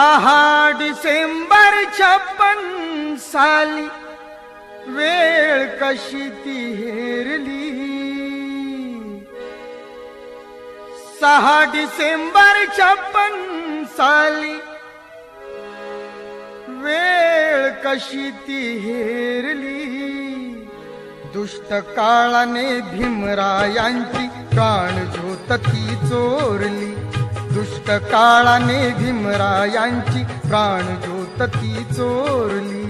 सहा डिसेंबर छप्पन साली वेळ कशी ती हेरली? सहा डिसेंबर छप्पन साली वेळ कशी ती हेरली? दुष्ट काळाने भीमरायांची प्राण ज्योत ती चोरली. दुष्ट काळाने भीमरायांची प्राण ज्योत ती चोरली.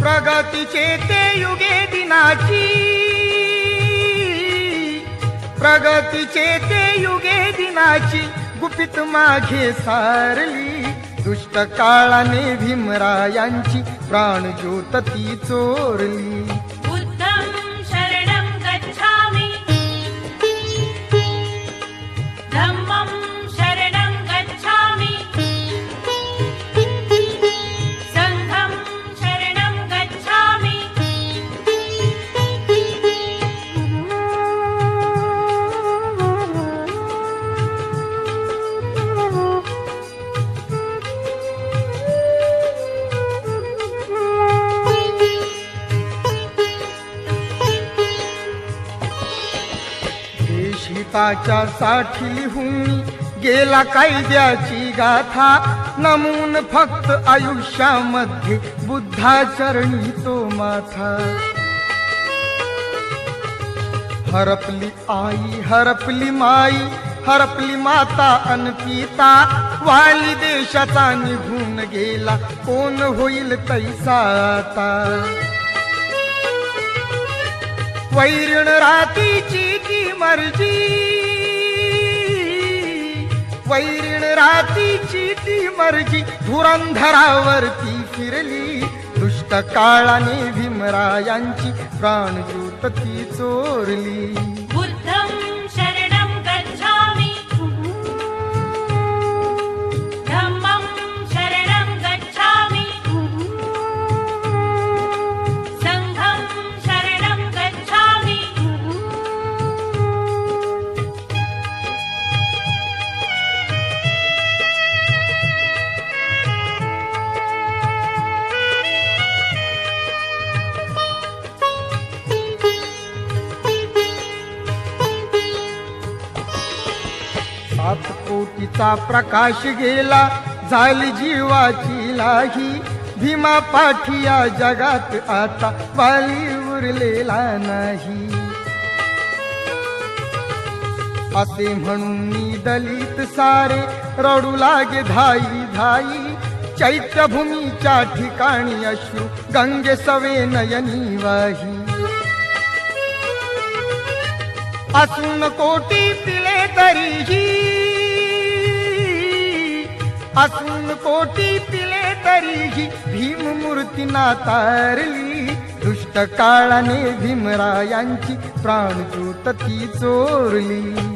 प्रगतीचे ते युगे दिनाची. प्रगतीचे ते युगे दिनाची गुपित माघे सारली. दुष्ट काळाने भीमरायांची प्राण ज्योत ती चोरली. देशिताच्या साठी लिहून गेला कायद्याची गाथा. नमून फक्त आयुष्यामध्ये बुद्धाचरणी तो माथा. हरपली आई हरपली माई हरपली माता अनपिता वाली देशाचा निघून गेला कोण होईल तैसा आता? वैरण रातीची मर्जी. वैरण रातीची ती मर्जी धुरंधरावरती फिरली. दुष्ट काळाने भीमरायांची प्राणज्योत ती चोरली. कोटीचा प्रकाश गेला झाली जीवाची लाही. भीमा पाठिया जगात आता वाली उरलेला नाही. असे म्हणून मी दलित सारे रडू लागे धाई धाई. चैत्यभूमीच्या ठिकाणी अश्रू गंगे सवे नयनी वाही. असून कोटी पिले तरीही असून कोटी पिले तरीही भीम मूर्ती तारली दुष्ट काळाने भीमरायांची प्राणज्योत ती चोरली.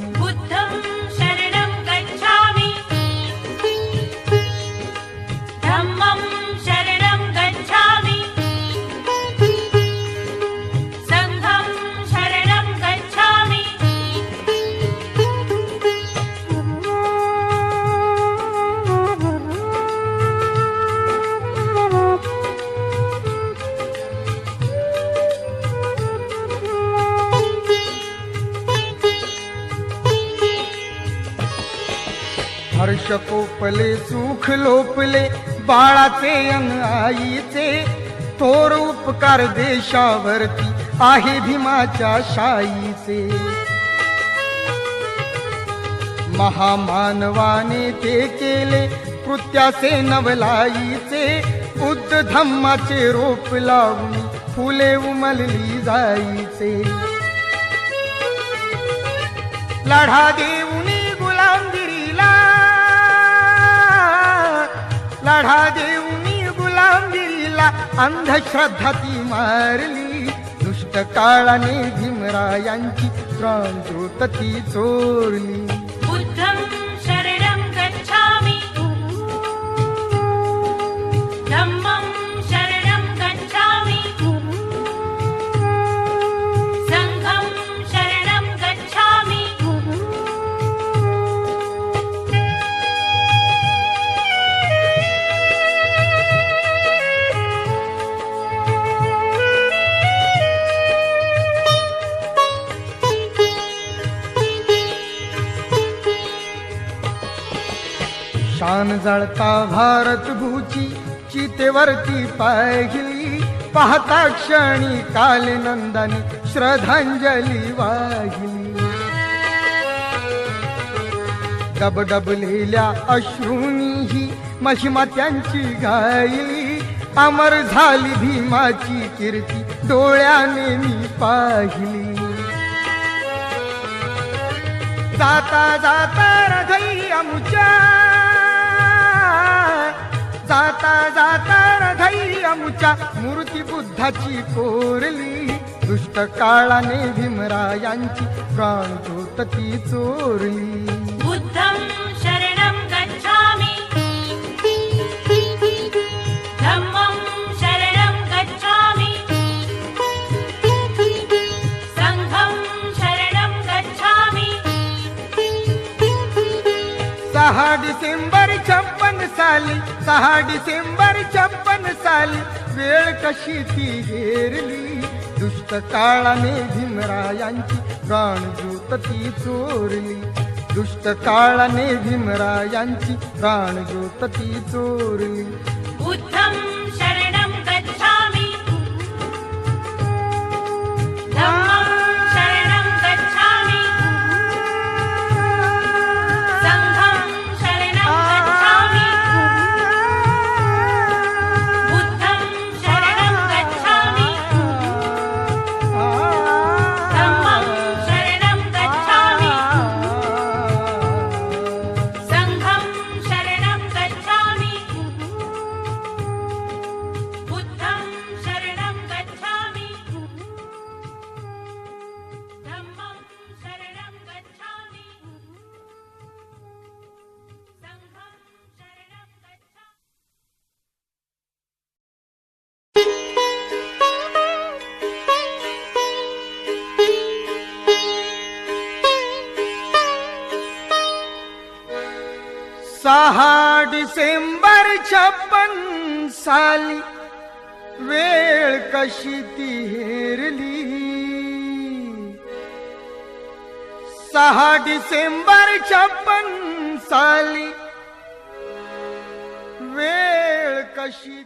हर्ष कोपले सुख लोपले बाळाचे अन आईचे. थोर उपकार देशावरती आहे भीमाच्या शाईचे. महामानवाने ते केले कृत्याचे नवलाईचे. बुद्ध धम्माचे रोप लावून फुले उमलली जायचे लढा देऊ लढा देऊनी गुलामगिरीला अंधश्रद्धा ती मारली. दुष्ट काळाने भीमरायांची प्राण ती चोरली. शान जळता भारत भूची चितेवरती पाहिली पाहता क्षणी काले नंदानी श्रद्धांजली वाहिली. डबडबलेल्या अश्रूंनीही महिमा त्यांची गायली. अमर झाली भीमाची कीर्ती डोळ्याने मी पाहिली. जाता जाता रघई अमुच्या जाता जाता रघई अमुच्या मूर्ती बुद्धाची कोरली दुष्ट काळाने भीमरायांची प्राण ज्योत ती चोरली. बुद्धं शरणं गच्छामि. धम्मं शरणं गच्छामि. सङ्घं शरणं गच्छामि. सहा डिसेंबर साली सहा डिसेंबर छप्पन साली. वेळ कशी ती हेरली दुष्ट काळाने भीमरायांची प्राण ज्योत ती चोरली. दुष्ट काळाने भीमरायांची प्राण ज्योत ती चोरली. डिसेंबर छप्पन साली वेळ कशी ती हेरली। सहा डिसेंबर छप्पन साली वेळ कशी